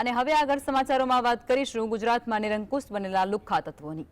અને હવે આગળ સમાચારોમાં વાત કરીશું. ગુજરાતમાં નિરંકુશ બનેલા લુખ્ખા તત્વોની.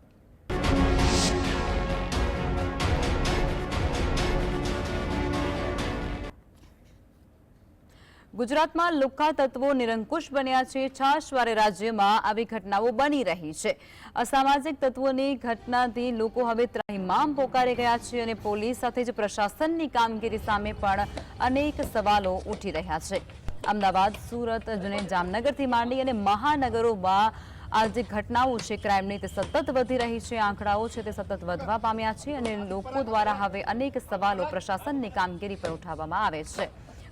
ગુજરાતમાં લુખ્ખા તત્વો નિરંકુશ બન્યા છે. છાશવારે રાજ્યમાં આવી ઘટનાઓ બની રહી છે. અસામાજિક તત્વોની ઘટનાથી લોકો હવે ત્રાહિમામ પોકારી ગયા છે અને પોલીસ સાથે જ પ્રશાસનની કામગીરી સામે પણ અનેક સવાલો ઉઠી રહ્યા છે. અમદાવાદ, સુરત અને જામનગરથી માંડી અને મહાનગરોમાં આ જે ઘટનાઓ છે ક્રાઇમની, તે સતત વધી રહી છે. આંકડાઓ છે તે સતત વધવા પામ્યા છે અને લોકો દ્વારા હવે અનેક સવાલો પ્રશાસનની કામગીરી પર ઉઠાવવામાં આવે છે.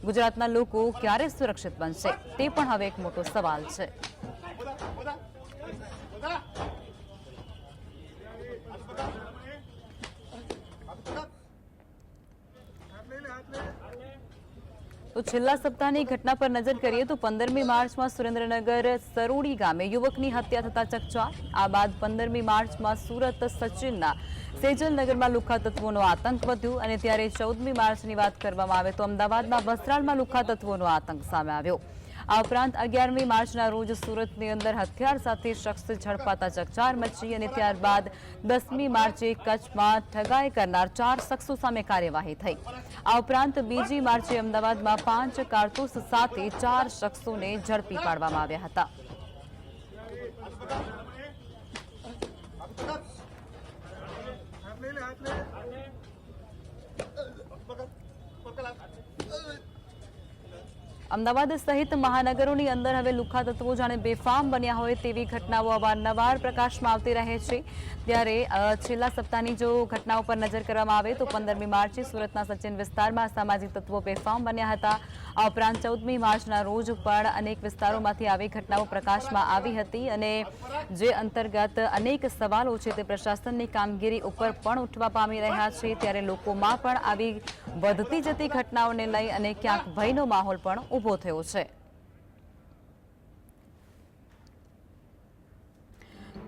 ગુજરાતના લોકો ક્યારે સુરક્ષિત બનશે, તે પણ હવે એક મોટો સવાલ છે. તો છેલ્લા સપ્તાહની ઘટના પર નજર કરીએ તો પંદરમી માર્ચમાં સુરેન્દ્રનગર સરોડી ગામે યુવકની હત્યા થતા ચકચાર. આ બાદ પંદરમી માર્ચમાં સુરત સચિનના સેજલનગરમાં લુખા તત્વોનો આતંક વધ્યો અને ત્યારે ચૌદમી માર્ચની વાત કરવામાં આવે તો અમદાવાદના વસ્ત્રાલમાં લુખા તત્વોનો આતંક સામે આવ્યો. આ ઉપરાંત અગિયારમી માર્ચના રોજ સુરતની અંદર હથિયાર સાથે શખ્સ ઝડપાતા ચકચાર મચી અને ત્યારબાદ દસમી માર્ચે કચ્છમાં ઠગાઈ કરનાર ચાર શખ્સો સામે કાર્યવાહી થઈ. આ ઉપરાંત બીજી માર્ચે અમદાવાદમાં પાંચ કારતૂસ સાથે ચાર શખ્સોને ઝડપી પાડવામાં આવ્યા હતા. અમદાવાદ સહિત મહાનગરોની અંદર હવે લુખા તત્વો જાણે બેફામ બન્યા હોય તેવી ઘટનાઓ અવારનવાર પ્રકાશમાં આવતી રહે છે. ત્યારે છેલ્લા સપ્તાહની જો ઘટનાઓ પર નજર કરવામાં આવે તો પંદરમી માર્ચે સુરતના સચિન વિસ્તારમાં સામાજિક તત્વો બેફામ બન્યા હતા. આ ઉપરાંત ચૌદમી માર્ચના રોજ પણ અનેક વિસ્તારોમાંથી આવી ઘટનાઓ પ્રકાશમાં આવી હતી અને જે અંતર્ગત અનેક સવાલો છે તે પ્રશાસનની કામગીરી ઉપર પણ ઉઠવા પામી રહ્યા છે. ત્યારે લોકોમાં પણ આવી વધતી જતી ઘટનાઓને લઈ અને ક્યાંક ભયનો માહોલ પણ ઊભો થયો છે.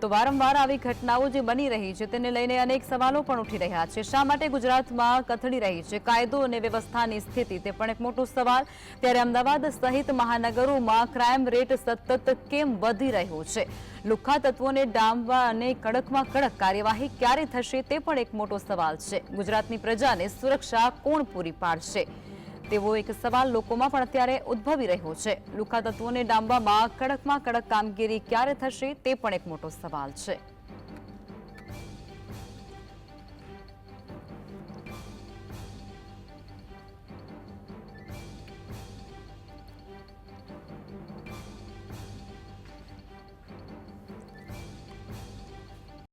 તો વારંવાર આવી ઘટનાઓ જે બની રહી છે તેને લઈને અનેક સવાલો પણ ઉઠી રહ્યા છે. શા માટે ગુજરાતમાં કથળી રહી છે? કાયદો અને વ્યવસ્થાની સ્થિતિ, તે પણ એક મોટો સવાલ. ત્યારે અમદાવાદ સહિત મહાનગરોમાં ક્રાઇમ રેટ સતત કેમ વધી રહ્યો છે? લુખ્ખા તત્વોને ડામવા અને કડકમાં કડક કાર્યવાહી ક્યારે થશે તે પણ એક મોટો સવાલ છે. ગુજરાતની પ્રજાને સુરક્ષા કોણ પૂરી પાડશે? તેવો એક સવાલ લોકોમાં પણ અત્યારે ઉદ્ભવી રહ્યો છે. લુખા તત્વોને ડામવામાં કડકમાં કડક કામગીરી ક્યારે થશે તે પણ એક મોટો સવાલ છે.